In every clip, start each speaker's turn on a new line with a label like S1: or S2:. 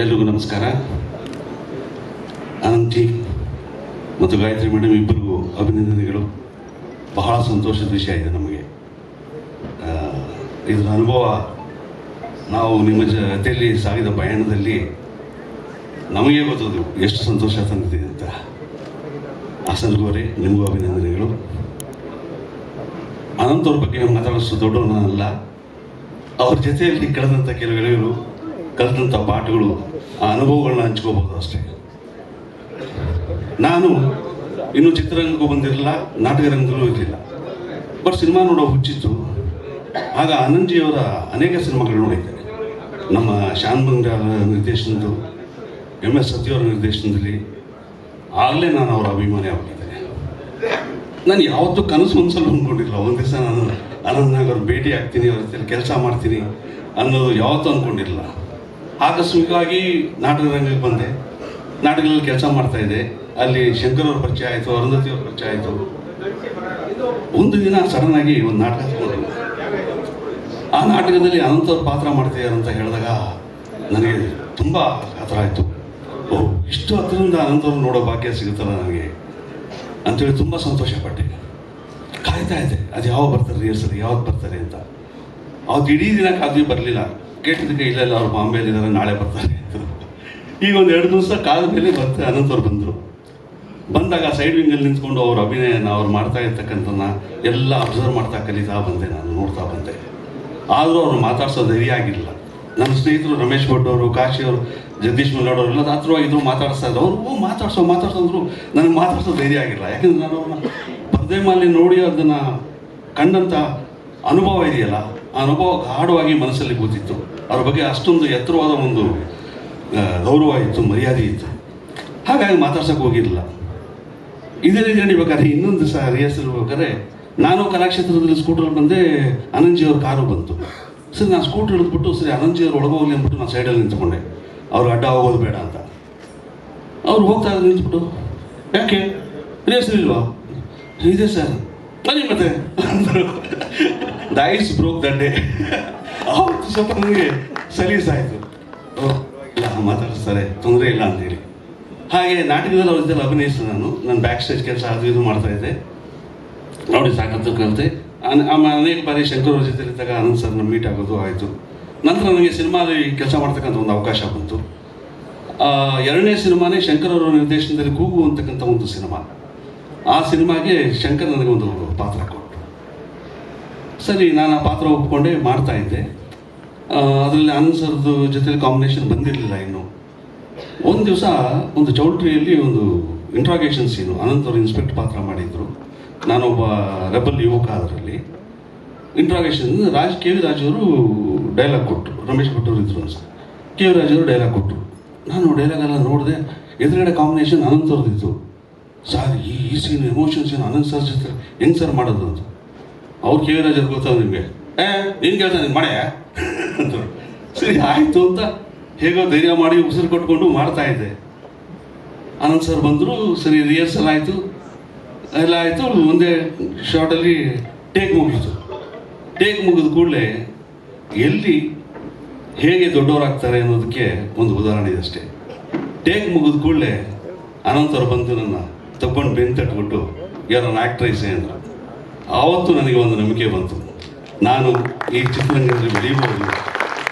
S1: ಎಲ್ರಿಗೂ ನಮಸ್ಕಾರ. ಅನಂತಿ ಮತ್ತು ಗಾಯತ್ರಿ ಮೇಡಮ್ ಇಬ್ಬರಿಗೂ ಅಭಿನಂದನೆಗಳು. ಬಹಳ ಸಂತೋಷದ ವಿಷಯ ಇದೆ ನಮಗೆ. ಇದರ ಅನುಭವ ನಾವು ನಿಮ್ಮ ಜೊತೆಯಲ್ಲಿ ಸಾಗಿದ ಪಯಣದಲ್ಲಿ ನಮಗೆ ಗೊತ್ತದು ಎಷ್ಟು ಸಂತೋಷ ತಂದಿದೆ ಅಂತ. ಹಾಸನ್ಗೋರೆ ನಿಮಗೂ ಅಭಿನಂದನೆಗಳು. ಅನಂತವ್ರ ಬಗ್ಗೆ ಮಾತಾಡೋಷ್ಟು ದೊಡ್ಡವನಲ್ಲ. ಅವ್ರ ಜೊತೆಯಲ್ಲಿ ಕಳೆದಂಥ ಕೆಲವು ಗೆಳೆಯರು ಕಲಿತಂಥ ಪಾಠಗಳು, ಆ ಅನುಭವಗಳನ್ನ ಹಂಚ್ಕೋಬಹುದು ಅಷ್ಟೇ. ನಾನು ಇನ್ನೂ ಚಿತ್ರರಂಗಕ್ಕೂ ಬಂದಿರಲಿಲ್ಲ ನಾಟಕ ರಂಗದಲ್ಲೂ ಇರಲಿಲ್ಲ. ಬಟ್ ಸಿನಿಮಾ ನೋಡೋ ಹುಚ್ಚಿತ್ತು. ಆಗ ಆನಂದ್ಜಿಯವರ ಅನೇಕ ಸಿನಿಮಾಗಳು ನೋಡಿದ್ದೇನೆ ನಮ್ಮ ಶಾನ್ ಬಂಗಾರ ನಿರ್ದೇಶನದ್ದು ಎಂ ಎಸ್ ಸತ್ಯವರ ನಿರ್ದೇಶನದಲ್ಲಿ ಆಗಲೇ ನಾನು ಅವರ ಅಭಿಮಾನಿ ಆಗಿದ್ದೇನೆ ನಾನು ಯಾವತ್ತೂ ಕನಸು ಮನಸ್ಸಲ್ಲಿ ಅಂದ್ಕೊಂಡಿಲ್ಲ ಒಂದು ದಿವಸ ನಾನು ಅನಂತನಾಗ್ ಅವ್ರ ಭೇಟಿ ಆಗ್ತೀನಿ, ಅವ್ರ ಕೆಲಸ ಮಾಡ್ತೀನಿ ಅನ್ನೋದು ಯಾವತ್ತೂ ಅಂದ್ಕೊಂಡಿರಲಿಲ್ಲ ಆಕಸ್ಮಿಕವಾಗಿ ನಾಟಕ ರಂಗಕ್ಕೆ ಬಂದೆ. ನಾಟಕಗಳಲ್ಲಿ ಕೆಲಸ ಮಾಡ್ತಾ ಇದ್ದೆ. ಅಲ್ಲಿ ಶಂಕರ್ ಅವ್ರ ಪರಿಚಯ ಆಯಿತು, ಅರುಂಧತಿ ಅವ್ರ ಪರಿಚಯ ಆಯಿತು. ಒಂದು ದಿನ ಸಡನ್ ಆಗಿ ಒಂದು ನಾಟಕ ತಗೊಂಡು ಆ ನಾಟಕದಲ್ಲಿ ಅನಂತವ್ರ ಪಾತ್ರ ಮಾಡ್ತಿದ್ದಾರೆ ಅಂತ ಹೇಳಿದಾಗ ನನಗೆ ತುಂಬ ಆತರ ಆಯಿತು. ಓ, ಇಷ್ಟು ಹತ್ತಿರದಿಂದ ಅನಂತವ್ರು ನೋಡೋ ಭಾಗ್ಯ ಸಿಗುತ್ತಲ್ಲ ನನಗೆ. ಅಂತೇಳಿ ತುಂಬ ಸಂತೋಷಪಟ್ಟೆ. ಕಾಯ್ತಾ ಇದ್ದೆ, ಅದು ಯಾವಾಗ ಬರ್ತಾರೆ ರಿಹರ್ಸಲ್ ಯಾವಾಗ ಬರ್ತಾರೆ? ಅಂತ. ಅವತ್ತು ಇಡೀ ದಿನ ಕಾದ್ವಿ ಬರಲಿಲ್ಲ. ಕೇಳಿದ್ದಕ್ಕೆ ಇಲ್ಲ ಇಲ್ಲ, ಅವ್ರು ಬಾಂಬೆಯಲ್ಲಿದ್ದಾರೆ, ನಾಳೆ ಬರ್ತಾರೆ ಈಗ ಒಂದು ಎರಡು ದಿವಸ ಕಾದ ಮೇಲೆ ಬರ್ತಾರೆ ಅನಂತವ್ರು ಬಂದರು. ಬಂದಾಗ ಸೈಡ್ ವಿಂಗಲ್ಲಿ ನಿಂತ್ಕೊಂಡು ಅವ್ರ ಅಭಿನಯನ ಅವ್ರು ಮಾಡ್ತಾ ಇರ್ತಕ್ಕಂಥನ್ನ ಎಲ್ಲ ಅಬ್ಸರ್ವ್ ಮಾಡ್ತಾ ಕಲಿತಾ ಬಂದೆ ನಾನು, ನೋಡ್ತಾ ಬಂದೆ. ಆದರೂ ಅವ್ರು ಮಾತಾಡ್ಸೋ ಧೈರ್ಯ ಆಗಿಲ್ಲ. ನನ್ನ ಸ್ನೇಹಿತರು ರಮೇಶ್ ಭಟ್ ಅವರು, ಕಾಶಿ ಅವರು, ಜಗದೀಶ್ ಮಲ್ಲಾಡೋರು ಎಲ್ಲ ಹತ್ರವಾಗಿದ್ರು ಮಾತಾಡಿಸ್ತಾ ಇದ್ರು. ಅವರು, ಓ, ಮಾತಾಡ್ಸೋ ಮಾತಾಡ್ಸಂದ್ರು ನನಗೆ ಮಾತಾಡ್ಸೋ ಧೈರ್ಯ ಆಗಿಲ್ಲ. ಯಾಕಂದ್ರೆ ನಾನು ಅವ್ರನ್ನ ಪರದೆ ಮಾಲಿ ನೋಡಿ ಅದನ್ನು ಕಂಡಂಥ ಅನುಭವ ಇದೆಯಲ್ಲ ಆ ಅನುಭವ ಗಾಢವಾಗಿ ಮನಸ್ಸಲ್ಲಿ ಕೂತಿತ್ತು. ಅವ್ರ ಬಗ್ಗೆ ಅಷ್ಟೊಂದು ಎತ್ತರವಾದ ಒಂದು ಗೌರವ ಇತ್ತು, ಮರ್ಯಾದೆ ಇತ್ತು. ಹಾಗಾಗಿ ಮಾತಾಡ್ಸೋಕೆ ಹೋಗಿರಲಿಲ್ಲ. ಇದೇ ರೀತಿ ನಡಿಬೇಕಾದ್ರೆ ಇನ್ನೊಂದು ಸಹ ರಿಹರ್ಸಲ್ ಬೇಕಾದ್ರೆ ನಾನು ಕಲಾಕ್ಷೇತ್ರದಲ್ಲಿ ಸ್ಕೂಟರ್ ಬಂದೆ ಅನಂಜಿಯವ್ರ ಕಾರು ಬಂತು. ಸರಿ, ನಾನು ಸ್ಕೂಟರ್ ಹಿಡಿದ್ಬಿಟ್ಟು ಸರಿ ಅನಂಜಿಯವ್ರು ಒಳಗೆ ಹೋಗಲಿ ಅಂದ್ಬಿಟ್ಟು ನಾನು ಸೈಡಲ್ಲಿ ನಿಂತ್ಕೊಂಡೆ. ಅವ್ರು ಅಡ್ಡ ಹೋಗೋದು ಬೇಡ ಅಂತ. ಅವ್ರು ಹೋಗ್ತಾ ಇದ್ರು, ನಿಂತ್ಬಿಟ್ಟು. ಯಾಕೆ? ರಿಹರ್ಸಲ್ ಇಲ್ವಾ? ಇದೆ ಸರ್. ಬನ್ನಿ ಮತ್ತೆ. ಡೈಸ್ ಬ್ರೋಕ್ ದಂಡೆ ಅವತ್ತು ಸ್ವಲ್ಪ ನನಗೆ ಸಲೀಸಾಯಿತು ಓ, ಇಲ್ಲ, ಮಾತಾಡಿಸ್ತಾರೆ. ತೊಂದರೆ ಇಲ್ಲ ಅಂತೇಳಿ. ಹಾಗೆ ನಾಟಕದಲ್ಲಿ ಅವ್ರ ಜೊತೆ ನಾನು. ನಾನು ಬ್ಯಾಕ್ ಸ್ಟೇಜ್ ಕೆಲಸ ಅದು ಇದು ಮಾಡ್ತಾ ಇದ್ದೆ. ನೋಡಿ ಸಾಕತ್ತು ಕಲಿತೆ. ಅನೇಕ ಬಾರಿ ಶಂಕರ್ ಅವ್ರ ಜೊತೆ ಇದ್ದಾಗ ಅನಂತ್ ಸರ್ನ ಮೀಟ್ ಆಗೋದು ಆಯಿತು. ನಂತರ ನನಗೆ ಸಿನಿಮಾದಲ್ಲಿ ಕೆಲಸ ಮಾಡ್ತಕ್ಕಂಥ ಒಂದು ಅವಕಾಶ ಬಂತು. ಎರಡನೇ ಸಿನಿಮಾನೇ ಶಂಕರ್ ಅವರ ನಿರ್ದೇಶನದಲ್ಲಿ ಕೂಗು ಅಂತಕ್ಕಂಥ ಒಂದು ಸಿನಿಮಾ. ಆ ಸಿನಿಮಾಗೆ ಶಂಕರ್ ನನಗೆ ಒಂದು ಪಾತ್ರ ಕೊಟ್ಟರು. ಸರಿ, ನಾನು ಆ ಪಾತ್ರ ಒಪ್ಕೊಂಡೆ ಮಾಡ್ತಾ ಇದ್ದೆ. ಅದರಲ್ಲಿ ಅನ್ಸರ್ದು ಜೊತೆ ಕಾಂಬಿನೇಷನ್ ಬಂದಿರಲಿಲ್ಲ ಇನ್ನು. ಒಂದು ದಿವಸ ಒಂದು ಚೌಲ್ಟ್ರಿಯಲ್ಲಿ ಒಂದು ಇಂಟ್ರಾಗೇಷನ್ ಸೀನು ಅವರು ಇನ್ಸ್ಪೆಕ್ಟ್ ಪಾತ್ರ ಮಾಡಿದ್ರು. ನಾನೊಬ್ಬ ರೆಬಲ್ ಯುವಕ ಅದರಲ್ಲಿ. ಇಂಟ್ರಾಗೇಷನ್ ರಾಜ್, ಕೆ ವಿ ರಾಜವರು ಡೈಲಾಗ್ ಕೊಟ್ಟರು ರಮೇಶ್ ಭಟ್ ಅವರು ಇದ್ರು ಅನ್ಸ. ಕೆ ವಿ ರಾಜವರು ಡೈಲಾಗ್ ಕೊಟ್ಟರು ನಾನು ಡೈಲಾಗ್ ಎಲ್ಲ ನೋಡಿದೆ, ಎದುರುಗಡೆ ಕಾಂಬಿನೇಷನ್ ಅನಂತ್ ಅವ್ರದ್ದಿತ್ತು ಸರ್, ಈ ಈ scene emotion scene Anant sir ಜೊತೆ ಹೆಂಗೆ ಸರ್ ಮಾಡೋದು ಅಂತ. ಅವ್ರು ಕೆ ವಿ ರಾಜ್ ಅವ್ರು ಗೊತ್ತಾಗ ನಿಮಗೆ. ಏ, ನಿನ್ ಕೆಲಸ ನೀನು ಮಾಡೇ. ಅಂತವ್ರು ಸರಿ, ಆಯಿತು ಅಂತ ಹೇಗೋ ಧೈರ್ಯ ಮಾಡಿ ಉಸಿರು ಕೊಟ್ಕೊಂಡು ಮಾಡ್ತಾ ಇದ್ದೆ. ಆನಂದ್ ಸರ್ ಬಂದರು, ಸರಿ ರಿಹರ್ಸಲ್ ಆಯಿತು. ಎಲ್ಲ ಆಯಿತು, ಒಂದೇ ಶಾರ್ಟಲ್ಲಿ ಟೇಕ್ ಮುಗಿತು. ಟೇಕ್ ಮುಗಿದ ಕೂಡಲೇ ಎಲ್ಲಿ ಹೇಗೆ ದೊಡ್ಡವರಾಗ್ತಾರೆ ಅನ್ನೋದಕ್ಕೆ ಒಂದು ಉದಾಹರಣೆ ಇದೆ ಅಷ್ಟೇ. ಟೇಕ್ ಮುಗಿದ ಕೂಡಲೇ ಅನಂತರ ಬಂದು ನನ್ನ ತಗೊಂಡು ಬೆನ್ ತಟ್ಬಿಟ್ಟು ಯಾರನ್ನ ಆ್ಯಕ್ಟ್ರೈಸೇ ಅಂದರು. ಆವತ್ತು ನನಗೆ ಒಂದು ನಂಬಿಕೆ ಬಂತು. ನಾನು ಈ ಚಿತ್ರರಂಗದಲ್ಲಿ ಬೆಳೀಬೋದು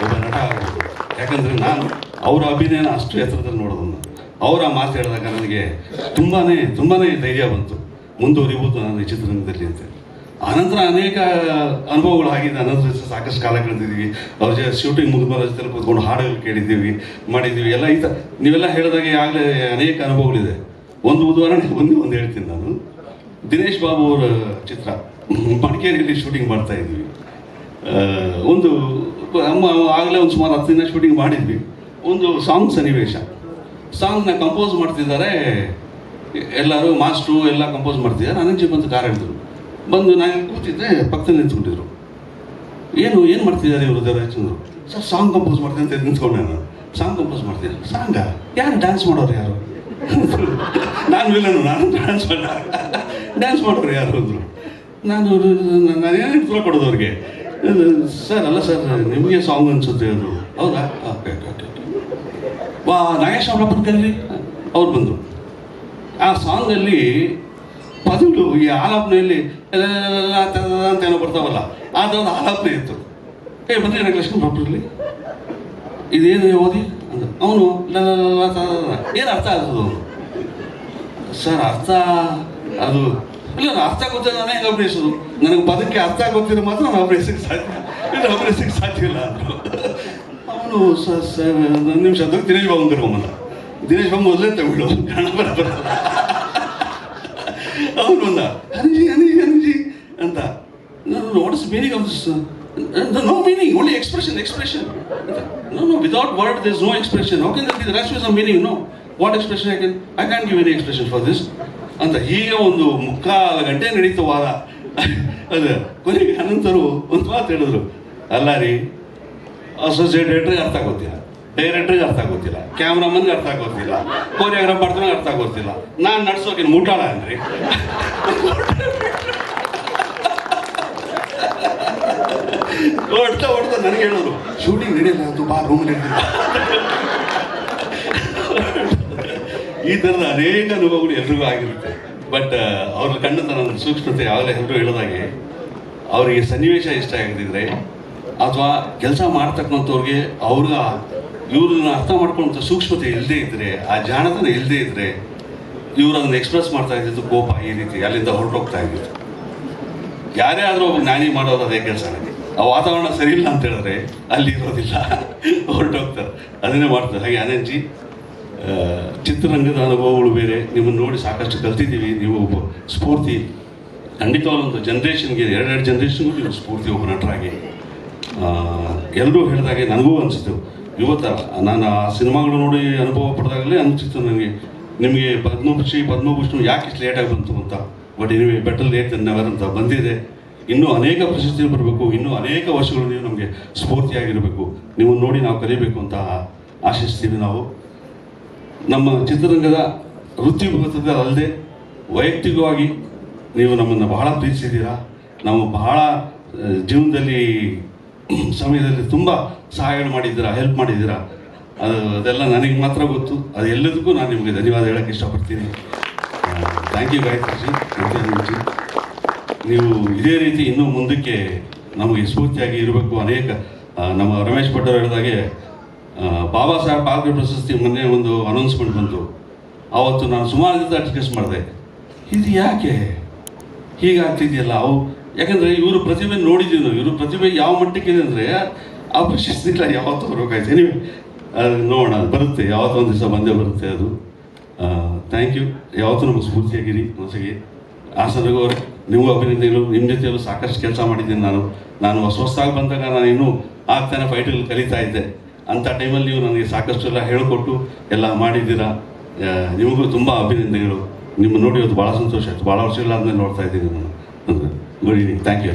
S1: ಒಬ್ಬ ನಟ ಆಗಬಹುದು. ಯಾಕಂದರೆ ನಾನು ಅವರ ಅಭಿನಯನ ಅಷ್ಟು ಎತ್ತರದಲ್ಲಿ ನೋಡೋದನ್ನು. ಅವರ ಮಾತು ಹೇಳಿದಾಗ ನನಗೆ ತುಂಬಾ ತುಂಬಾ ಧೈರ್ಯ ಬಂತು. ಮುಂದುವರಿಬೋದು ನಾನು ಈ ಚಿತ್ರರಂಗದಲ್ಲಿ ಅಂತ. ಆನಂತರ ಅನೇಕ ಅನುಭವಗಳು ಆಗಿದೆ ಅನಂತರ ಸಾಕಷ್ಟು ಕಾಲ ಕಳೆದಿದ್ದೀವಿ. ಅವ್ರ ಜೊತೆ ಶೂಟಿಂಗ್ ಮುಗಿದ ಮೇಲೆ ಜೊತೆ ಕೂತ್ಕೊಂಡು ಹಾಡುಗಳು ಕೇಳಿದ್ದೀವಿ, ಮಾಡಿದ್ದೀವಿ. ಎಲ್ಲ ಈ ಥರ ನೀವೆಲ್ಲ ಹೇಳಿದಾಗೆ ಆಗಲೇ ಅನೇಕ ಅನುಭವಗಳಿದೆ. ಒಂದು ಉದಾಹರಣೆ ಒಂದೇ ಒಂದು ಹೇಳ್ತೀನಿ ನಾನು. ದಿನೇಶ್ ಬಾಬು ಅವರ ಚಿತ್ರ. ಮಡಿಕೇರಿಯಲ್ಲಿ ಶೂಟಿಂಗ್ ಮಾಡ್ತಾ ಇದ್ವಿ. ಒಂದು ಅಮ್ಮ ಆಗಲೇ ಒಂದು ಸುಮಾರು ಹತ್ತು ದಿನ ಶೂಟಿಂಗ್ ಮಾಡಿದ್ವಿ. ಒಂದು ಸಾಂಗ್ ಸನ್ನಿವೇಶ. ಸಾಂಗ್ನ ಕಂಪೋಸ್ ಮಾಡ್ತಿದ್ದಾರೆ, ಎಲ್ಲರೂ, ಮಾಸ್ಟ್ರು ಎಲ್ಲ ಕಂಪೋಸ್ ಮಾಡ್ತಿದ್ದಾರೆ. ನನಗೆ ಬಂದು ಕಾರ್ ಹಿಡಿದ್ರು. ಬಂದು ನಾನು ಕೂತಿದ್ದೆ, ಪಕ್ಕದಲ್ಲಿ ನಿಂತ್ಕೊಂಡಿದ್ರು. ಏನು ಏನು ಮಾಡ್ತಿದ್ದಾರೆ ಇವರು ದೇವರಾಜಂದ್ರು ಸರ್ ಸಾಂಗ್ ಕಂಪೋಸ್ ಮಾಡ್ತೀನಿ ಅಂತ ನಿಂತ್ಕೊಂಡೆ ನಾನು. ಸಾಂಗ್ ಕಂಪೋಸ್ ಮಾಡ್ತೀನಿ ಸಾಂಗ ಯಾರು ಡ್ಯಾನ್ಸ್ ಮಾಡೋರು ಯಾರು? ನಾನು ವಿಲನು ನಾನು ಡ್ಯಾನ್ಸ್ ಮಾಡ ಡ್ಯಾನ್ಸ್ ಮಾಡೋರು ಯಾರು ಅಂದರು ನಾನು ನಾನೇನು ಉತ್ತರ ಕೊಡೋದು ಅವ್ರಿಗೆ ಸರ್, ಅಲ್ಲ ಸರ್, ನಿಮಗೆ ಸಾಂಗ್ ಅನ್ಸುತ್ತೆ ಅದು. ಹೌದಾ? ಓಕೆ ವಾ, ನಾಗೇಶ್ ಅವರಪ್ಪನ ಕಲ್ರಿ ಅವ್ರು ಬಂದರು. ಆ ಸಾಂಗಲ್ಲಿ ಪದಗಳು ಈ ಆಲಾಪನೆಯಲ್ಲಿ ಅಂತ ಏನೋ ಬರ್ತಾವಲ್ಲ ಅದೊಂದು ಆಲಾಪನೆ ಇತ್ತು. ಏ ಬನ್ನಿ ಲಕ್ಷ್ಮಣ್ ಡಾಕ್ಟ್ರಲ್ಲಿ ಇದೇನು ಓದಿ ಅಂದ, ಅವನು ಏನು ಅರ್ಥ ಆಗ್ತದೆ ಅವನು ಸರ್, ಅರ್ಥ ಅದು ಇಲ್ಲ, ನಾನು ಅರ್ಥ ಗೊತ್ತಿಲ್ಲ ನಾನೇ ಹೆಂಗೆ ನನಗೆ ಪದಕ್ಕೆ ಅರ್ಥ ಗೊತ್ತಿರೋ ಮಾತ್ರ ನಾನು ಅಭಿನಯಿಸಕ್ಕೆ ಸಾಧ್ಯ ಇಲ್ಲ. ಅಭಿನಯಿಸಕ್ಕೆ ಸಾಧ್ಯ ಇಲ್ಲ ಅವನು ಸ ಒಂದು ನಿಮಿಷ ಅದಕ್ಕೆ ದಿನೇಶ್ ಬಾಬು ಕರ್ಕೊಂಬಲ್ಲ ದಿನೇಶ್ ಬಾಬು ಮೊದಲೇ ತಗೊಂಡು ಅವನು ಬಂದ ಹನಿಜಿ ಹನಿಜಿ ಹನಿಜಿ ಅಂತ. What's meaning of no meaning, only expression expression no no without word this no expression. Okay that is rash meaning, no. What expression I can I can give any expression for this. ಅಂತ ಹೀಗೆ ಒಂದು ಮುಕ್ಕಾಲು ಗಂಟೆ ನಡೀತು ವಾದ. ಅದು ಕೊನೆಗೆ ಅನಂತರು ಒಂದು ಮಾತು ಹೇಳಿದ್ರು. ಅಲ್ಲ ರೀ ಅಸೋಸಿಯೇಟ್ ಡೈರೆಕ್ಟ್ರಿಗೆ ಅರ್ಥ ಆಗೋತಿಲ್ಲ. ಡೈರೆಕ್ಟ್ರಿಗೆ ಅರ್ಥ ಆಗೋತಿಲ್ಲ. ಕ್ಯಾಮ್ರಾಮನ್ಗೆ ಅರ್ಥ ಆಗೋತಿಲ್ಲ. ಕೋರಿಯೋಗ್ರಾಫ್ ಮಾಡ್ತಾನೆ ಅರ್ಥ ಆಗೋತಿಲ್ಲ. ನಾನು ನಡ್ಸೋಕೆ ಮುಟಾಳ ಅನ್ರಿ ಹೊಡ್ತಾ ಹೊಡ್ತಾ ನನಗೆ ಹೇಳಿದ್ರು ಶೂಟಿಂಗ್ ನಡೆಯಲ್ಲ ಅದು ಬಾ ರೂಮ್ ಈ ಥರದ ಅನೇಕ ಅನುಭವಗಳು ಎಲ್ರಿಗೂ ಆಗಿರುತ್ತೆ. ಬಟ್ ಅವ್ರ ಕಣ್ಣತನ ಸೂಕ್ಷ್ಮತೆ ಯಾವಾಗಲೇ ಎಲ್ಲರೂ ಹೇಳಿದಾಗೆ ಅವರಿಗೆ ಸನ್ನಿವೇಶ ಇಷ್ಟ ಆಗದಿದ್ರೆ ಅಥವಾ ಕೆಲಸ ಮಾಡ್ತಕ್ಕಂಥವ್ರಿಗೆ ಅವ್ರಿಗೆ ಇವ್ರನ್ನ ಅರ್ಥ ಮಾಡ್ಕೊಳ್ಳೋಂಥ ಸೂಕ್ಷ್ಮತೆ ಇಲ್ಲದೇ ಇದ್ದರೆ ಆ ಜಾಣತನ ಇಲ್ಲದೇ ಇದ್ದರೆ ಇವ್ರು ಅದನ್ನ ಎಕ್ಸ್ಪ್ರೆಸ್ ಮಾಡ್ತಾ ಇದ್ದಿದ್ದು ಕೋಪ ಈ ರೀತಿ ಅಲ್ಲಿಂದ ಹೊರಟೋಗ್ತಾ ಇದ್ದಿತ್ತು ಯಾರೇ ಆದರೂ ಒಬ್ಬ ಜ್ಞಾನಿ ಮಾಡೋದು ಅದೇ ಕೆಲಸ ನನಗೆ ಆ ವಾತಾವರಣ ಸರಿ ಇಲ್ಲ ಅಂತ ಹೇಳಿದ್ರೆ ಅಲ್ಲಿ ಇರೋದಿಲ್ಲ. ಹೊರಟೋಗ್ತಾರೆ. ಅದನ್ನೇ ಮಾಡ್ತಾರೆ. ಹಾಗೆ ಅನಂಜಿ ಆ, ಚಿತ್ರರಂಗದ ಅನುಭವಗಳು ಬೇರೆ. ನಿಮ್ಮನ್ನು ನೋಡಿ ಸಾಕಷ್ಟು ಕಲ್ತಿದ್ದೀವಿ. ನೀವು ಒಬ್ಬ ಸ್ಫೂರ್ತಿ, ಖಂಡಿತವಾದಂಥ ಜನ್ರೇಷನ್ಗೆ ಎರಡೆರಡು ಜನ್ರೇಷನ್ಗೂ ನೀವು ಸ್ಫೂರ್ತಿ ಒಬ್ಬ ನಟರಾಗಿ ಎಲ್ಲರೂ ಹೇಳಿದಾಗೆ ನನಗೂ ಅನಿಸ್ತು ಇವತ್ತ ನಾನು ಆ ಸಿನಿಮಾಗಳು ನೋಡಿ ಅನುಭವ ಪಡೆದಾಗಲೇ ಅನಿಸಿತು ನನಗೆ, ನಿಮಗೆ ಪದ್ಮಶ್ರೀ ಪದ್ಮಭೂಷಣ ಯಾಕೆ ಇಷ್ಟು ಲೇಟಾಗಿ ಬಂತು ಅಂತ. ಬಟ್ ನಿಮಗೆ ಬೆಟರ್ ಲೇಟ್ ನೆವರ್ ಅಂತ ಬಂದಿದೆ. ಇನ್ನೂ ಅನೇಕ ಪ್ರಶಸ್ತಿಗಳು ಬರಬೇಕು. ಇನ್ನೂ ಅನೇಕ ವರ್ಷಗಳು ನೀವು ನಮಗೆ ಸ್ಫೂರ್ತಿಯಾಗಿರಬೇಕು. ನಿಮ್ಮನ್ನು ನೋಡಿ ನಾವು ಕಲಿಬೇಕು ಅಂತ ಆಶಿಸ್ತೀವಿ ನಾವು. ನಮ್ಮ ಚಿತ್ರರಂಗದ ವೃತ್ತಿ ಅಲ್ಲದೆ ವೈಯಕ್ತಿಕವಾಗಿ ನೀವು ನಮ್ಮನ್ನು ಬಹಳ ಪ್ರೀತಿಸಿದ್ದೀರಾ? ನಾವು ಬಹಳ ಜೀವನದಲ್ಲಿ, ಸಮಯದಲ್ಲಿ ತುಂಬ ಸಹಾಯ ಮಾಡಿದ್ದೀರಾ ಹೆಲ್ಪ್ ಮಾಡಿದ್ದೀರಾ? ಅದು, ಅದೆಲ್ಲ ನನಗೆ ಮಾತ್ರ ಗೊತ್ತು. ಅದು ಎಲ್ಲದಕ್ಕೂ ನಾನು ನಿಮಗೆ ಧನ್ಯವಾದ ಹೇಳೋಕ್ಕೆ ಇಷ್ಟಪಡ್ತೀನಿ. Thank you Gayatri ji. ನೀವು ಇದೇ ರೀತಿ ಇನ್ನೂ ಮುಂದಕ್ಕೆ ನಮಗೆ ಸ್ಫೂರ್ತಿಯಾಗಿ ಇರಬೇಕು. ಅನೇಕ ನಮ್ಮ ರಮೇಶ್ ಭಟ್ಟರು ಹೇಳಿದಾಗೆ ಬಾಬಾ ಸಾಹೇಬ್ ಪಾಲ್ಕೆ ಪ್ರಶಸ್ತಿ ಮೊನ್ನೆ ಒಂದು ಅನೌನ್ಸ್ಮೆಂಟ್ ಬಂತು. ಆವತ್ತು ನಾನು ಸುಮಾರು ಜೊತೆ ಡಿಸ್ಕಸ್ ಮಾಡಿದೆ. ಇದು ಯಾಕೆ? ಹೀಗಾಗ್ತಿದೆಯಲ್ಲ ಅವು ಯಾಕಂದರೆ ಇವರು ಪ್ರತಿಭೆ ನೋಡಿದ್ದೀವಿ ನಾವು. ಇವರು ಪ್ರತಿಭೆ ಯಾವ ಮಟ್ಟಕ್ಕಿದೆ ಅಂದರೆ ಆ ಪ್ರಶಸ್ತಿಗಳ ಯಾವತ್ತು ಬರಬೇಕಾಯ್ತು ನೀವು ನೋಡೋಣ. ಬರುತ್ತೆ. ಯಾವತ್ತು ಒಂದು ದಿವಸ ಬಂದೇ ಬರುತ್ತೆ ಅದು. ಥ್ಯಾಂಕ್ ಯು ಯಾವತ್ತೂ ನಮಗೆ ಸ್ಫೂರ್ತಿಯಾಗಿರಿ ಮನಸ್ಸಿಗೆ. ಹಾಸನಗೂ ಅವರು ನಿಮಗೂ ಅಭಿನಂದನೆಗಳು. ನಿಮ್ಮ ಜೊತೆಯಲ್ಲೂ ಸಾಕಷ್ಟು ಕೆಲಸ ಮಾಡಿದ್ದೀನಿ ನಾನು. ನಾನು ಹೊಸ ಹೊಸದಾಗಿ ಬಂದಾಗ ನಾನು ಇನ್ನೂ ಆಗ್ತಾನೆ ಫೈಟಲ್ಲಿ ಕಲಿತಾ ಇದ್ದೆ. ಅಂಥ ಟೈಮಲ್ಲಿ ನೀವು ನನಗೆ ಸಾಕಷ್ಟು ಎಲ್ಲ ಹೇಳಿಕೊಟ್ಟು ಎಲ್ಲ ಮಾಡಿದ್ದೀರಾ ನಿಮಗೂ ತುಂಬ ಅಭಿನಂದನೆಗಳು. ನಿಮ್ಮ ನೋಡಿ ಇವತ್ತು ಭಾಳ ಸಂತೋಷ ಆಯಿತು. ಭಾಳ ವರ್ಷಗಳಾದ್ಮೇಲೆ ನೋಡ್ತಾ ಇದ್ದೀನಿ ನಾನು. Good evening thank you